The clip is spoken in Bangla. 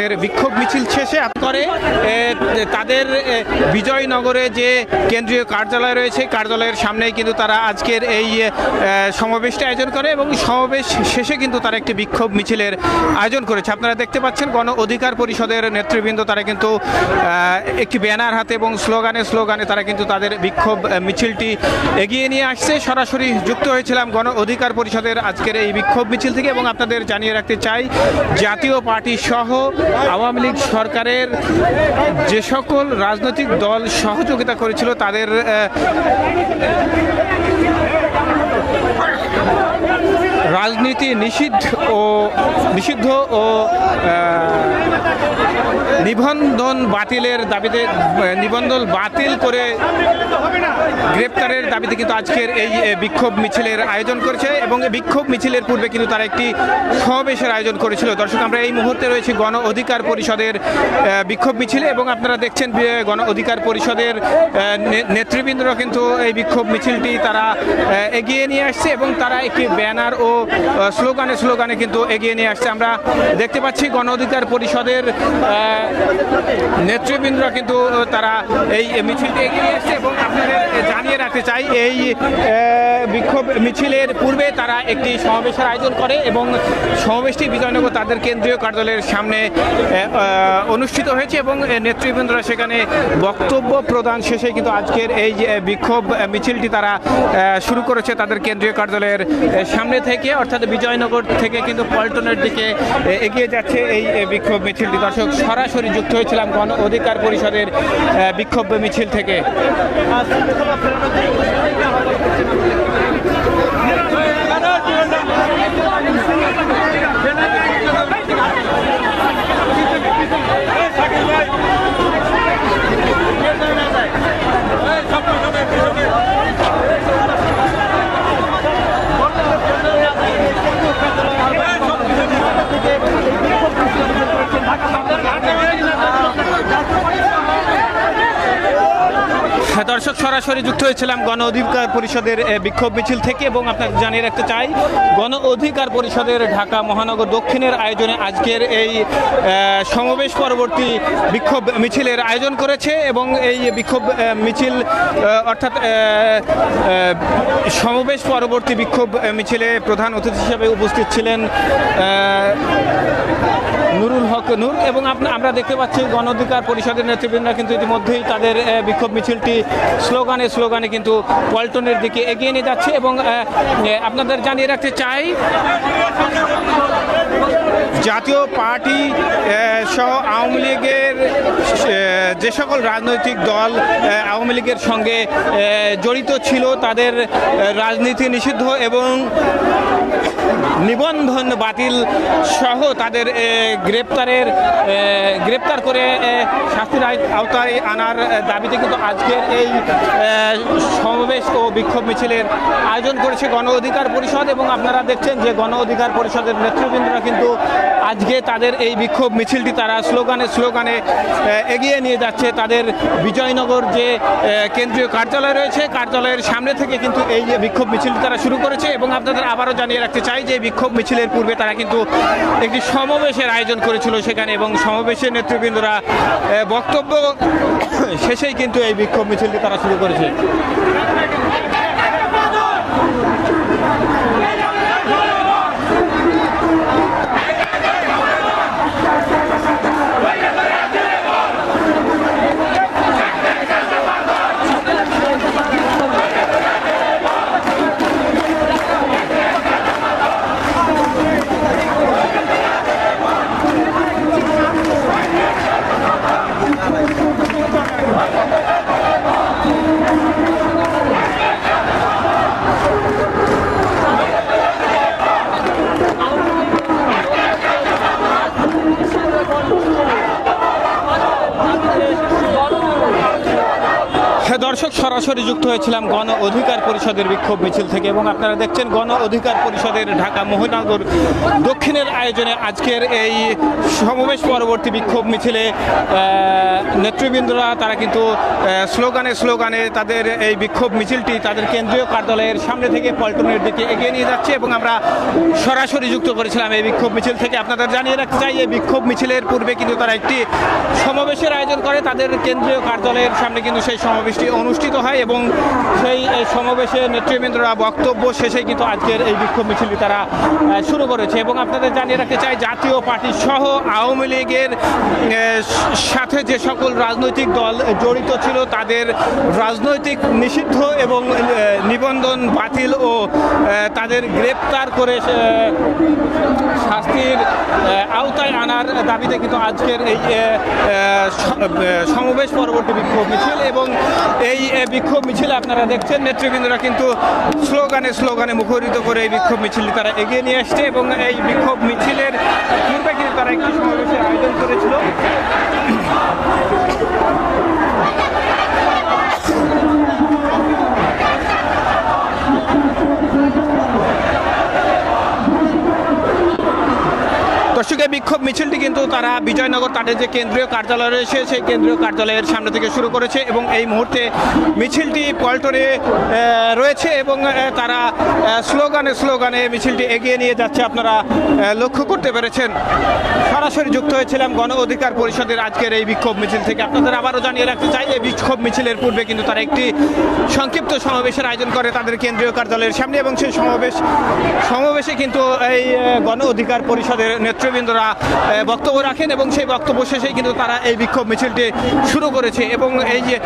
তাদের বিক্ষোভ মিছিল শেষে করে। তাদের বিজয়নগরে যে কেন্দ্রীয় কার্যালয় রয়েছে, কার্যালয়ের সামনেই কিন্তু তারা আজকের এই সমাবেশটি আয়োজন করে এবং সমাবেশ শেষে কিন্তু তারা একটি বিক্ষোভ মিছিলের আয়োজন করেছে। আপনারা দেখতে পাচ্ছেন, গণ অধিকার পরিষদের নেতৃবৃন্দ তারা কিন্তু একটি ব্যানার হাতে এবং স্লোগানে স্লোগানে তারা কিন্তু তাদের বিক্ষোভ মিছিলটি এগিয়ে নিয়ে আসছে। সরাসরি যুক্ত হয়েছিলাম গণ অধিকার পরিষদের আজকের এই বিক্ষোভ মিছিল থেকে এবং আপনাদের জানিয়ে রাখতে চাই, জাতীয় পার্টি সহ আওয়ামী লীগ সরকারের যে সকল রাজনৈতিক দল সহযোগিতা করেছিল তাদের আহ, রাজনীতি নিষিদ্ধ ও নিষিদ্ধ ও নিবন্ধন বাতিলের দাবিতে নিবন্ধন বাতিল করে গ্রেপ্তারের দাবিতে কিন্তু আজকের এই বিক্ষোভ মিছিলের আয়োজন করেছে এবং বিক্ষোভ মিছিলের পূর্বে কিন্তু তারা একটি সমাবেশের আয়োজন করেছিল। দর্শক আমরা এই মুহূর্তে রয়েছি গণ অধিকার পরিষদের বিক্ষোভ মিছিলে এবং আপনারা দেখছেন গণ অধিকার পরিষদের নেতৃবৃন্দরা কিন্তু এই বিক্ষোভ মিছিলটি তারা এগিয়ে নিয়ে আসছে এবং তারা একটি ব্যানার ও স্লোগানে স্লোগানে কিন্তু এগিয়ে নিয়ে আসছে। আমরা দেখতে পাচ্ছি গণ অধিকার পরিষদের নেতৃবৃন্দরা কিন্তু তারা এই মিছিলটি এগিয়ে নিয়ে আসছে এবং আপনাদের জানিয়ে রাখতে চাই, এই বিক্ষোভ মিছিলের পূর্বে তারা একটি সমাবেশের আয়োজন করে এবং সমাবেশটি বিজয়নগর তাদের কেন্দ্রীয় কার্যালয়ের সামনে অনুষ্ঠিত হয়েছে এবং নেতৃবৃন্দরা সেখানে বক্তব্য প্রদান শেষে কিন্তু আজকের এই বিক্ষোভ মিছিলটি তারা শুরু করেছে তাদের কেন্দ্রীয় কার্যালয়ের সামনে থেকে। অর্থাৎ বিজয়নগর থেকে কিন্তু পল্টনের দিকে এগিয়ে যাচ্ছে এই বিক্ষোভ মিছিলটি। দর্শক, সরাসরি যুক্ত হয়েছিলাম গণ অধিকার পরিষদের বিক্ষোভ মিছিল থেকে হ্যাঁ, দর্শক, সরাসরি যুক্ত হয়েছিলাম গণ অধিকার পরিষদের বিক্ষোভ মিছিল থেকে এবং আপনাকে জানিয়ে রাখতে চাই, গণ অধিকার পরিষদের ঢাকা মহানগর দক্ষিণের আয়োজনে আজকের এই সমাবেশ পরবর্তী বিক্ষোভ মিছিলের আয়োজন করেছে এবং এই বিক্ষোভ মিছিল অর্থাৎ সমাবেশ পরবর্তী বিক্ষোভ মিছিলে প্রধান অতিথি হিসেবে উপস্থিত ছিলেন নূর এবং আমরা দেখতে পাচ্ছি গণ অধিকার পরিষদের নেতৃবৃন্দরা কিন্তু ইতিমধ্যেই তাদের বিক্ষোভ মিছিলটি স্লোগানে স্লোগানে কিন্তু পল্টনের দিকে এগিয়ে নিয়ে যাচ্ছে এবং আপনাদের জানিয়ে রাখতে চাই জাতীয় পার্টি সহ আওয়ামী লীগের যে সকল রাজনৈতিক দল আওয়ামী লীগের সঙ্গে জড়িত ছিল, তাদের রাজনীতি নিষিদ্ধ এবং নিবন্ধন বাতিল সহ তাদের গ্রেপ্তারের গ্রেপ্তার করে শাস্তির আওতায় আনার দাবিতে কিন্তু আজকের এই সমাবেশ ও বিক্ষোভ মিছিলের আয়োজন করেছে গণ অধিকার পরিষদ এবং আপনারা দেখছেন যে গণ অধিকার পরিষদের নেতৃবৃন্দরা কিন্তু আজকে তাদের এই বিক্ষোভ মিছিলটি তারা স্লোগানে স্লোগানে এগিয়ে নিয়ে যাচ্ছে। তাদের বিজয়নগর যে কেন্দ্রীয় কার্যালয় রয়েছে, কার্যালয়ের সামনে থেকে কিন্তু এই যে বিক্ষোভ মিছিলটি তারা শুরু করেছে এবং আপনাদের আবারও জানিয়ে রাখতে চাই যে বিক্ষোভ মিছিলের পূর্বে তারা কিন্তু একটি সমাবেশের আয়োজন করেছিল সেখানে এবং সমাবেশের নেতৃবৃন্দরা বক্তব্য শেষেই কিন্তু এই বিক্ষোভ মিছিলটি তারা শুরু করেছে। দর্শক, সরাসরি যুক্ত হয়েছিলাম গণ অধিকার পরিষদের বিক্ষোভ মিছিল থেকে এবং আপনারা দেখছেন গণ অধিকার পরিষদের ঢাকা মহানগর দক্ষিণের আয়োজনে আজকের এই সমাবেশ পরবর্তী বিক্ষোভ মিছিলে নেতৃবৃন্দরা তারা কিন্তু স্লোগানে স্লোগানে তাদের এই বিক্ষোভ মিছিলটি তাদের কেন্দ্রীয় কার্যালয়ের সামনে থেকে পল্টনের দিকে এগিয়ে নিয়ে যাচ্ছে এবং আমরা সরাসরি যুক্ত করেছিলাম এই বিক্ষোভ মিছিল থেকে। আপনাদের জানিয়ে রাখতে চাই, এই বিক্ষোভ মিছিলের পূর্বে কিন্তু তারা একটি সমাবেশের আয়োজন করে, তাদের কেন্দ্রীয় কার্যালয়ের সামনে কিন্তু সেই সমাবেশটি অনুষ্ঠিত হয় এবং সেই সমাবেশে নেতৃবৃন্দরা বক্তব্য শেষে কিন্তু আজকের এই বিক্ষোভ মিছিলটি তারা শুরু করেছে। এবং আপনাদের জানিয়ে রাখতে চাই, জাতীয় পার্টি সহ আওয়ামী লীগের সাথে যে সকল রাজনৈতিক দল জড়িত ছিল, তাদের রাজনৈতিক নিষিদ্ধ এবং নিবন্ধন বাতিল ও তাদের গ্রেপ্তার করে শাস্তির আওতায় আনার দাবিতে কিন্তু আজকের এই সমাবেশ পরবর্তী বিক্ষোভ মিছিল এবং এই আহ, বিক্ষোভ মিছিল আপনারা দেখছেন। নেতৃবৃন্দরা কিন্তু স্লোগানে স্লোগানে মুখরিত করে এই বিক্ষোভ মিছিলটি তারা এগিয়ে নিয়ে আসছে এবং এই বিক্ষোভ মিছিলের পূর্বে কিন্তু তারা একটি সমাবেশের আয়োজন করেছিল। দর্শকের বিক্ষোভ মিছিলটি কিন্তু তারা বিজয়নগর তাদের যে কেন্দ্রীয় কার্যালয় রয়েছে। সেই কেন্দ্রীয় কার্যালয়ের সামনে থেকে শুরু করেছে এবং এই মুহূর্তে মিছিলটি পল্টনে রয়েছে এবং তারা স্লোগানে স্লোগানে মিছিলটি এগিয়ে নিয়ে যাচ্ছে। আপনারা লক্ষ্য করতে পেরেছেন। সরাসরি যুক্ত হয়েছিলাম গণ অধিকার পরিষদের আজকের এই বিক্ষোভ মিছিল থেকে। আপনাদের আবারও জানিয়ে রাখতে চাই, এই বিক্ষোভ মিছিলের পূর্বে কিন্তু তারা একটি সংক্ষিপ্ত সমাবেশের আয়োজন করে তাদের কেন্দ্রীয় কার্যালয়ের সামনে এবং সেই সমাবেশ, সমাবেশে কিন্তু এই গণ অধিকার পরিষদের নেতৃবৃন্দরা বক্তব্য রাখেন এবং সেই বক্তব্য শেষেই কিন্তু তারা এই বিক্ষোভ মিছিলটি শুরু করেছে এবং এই যে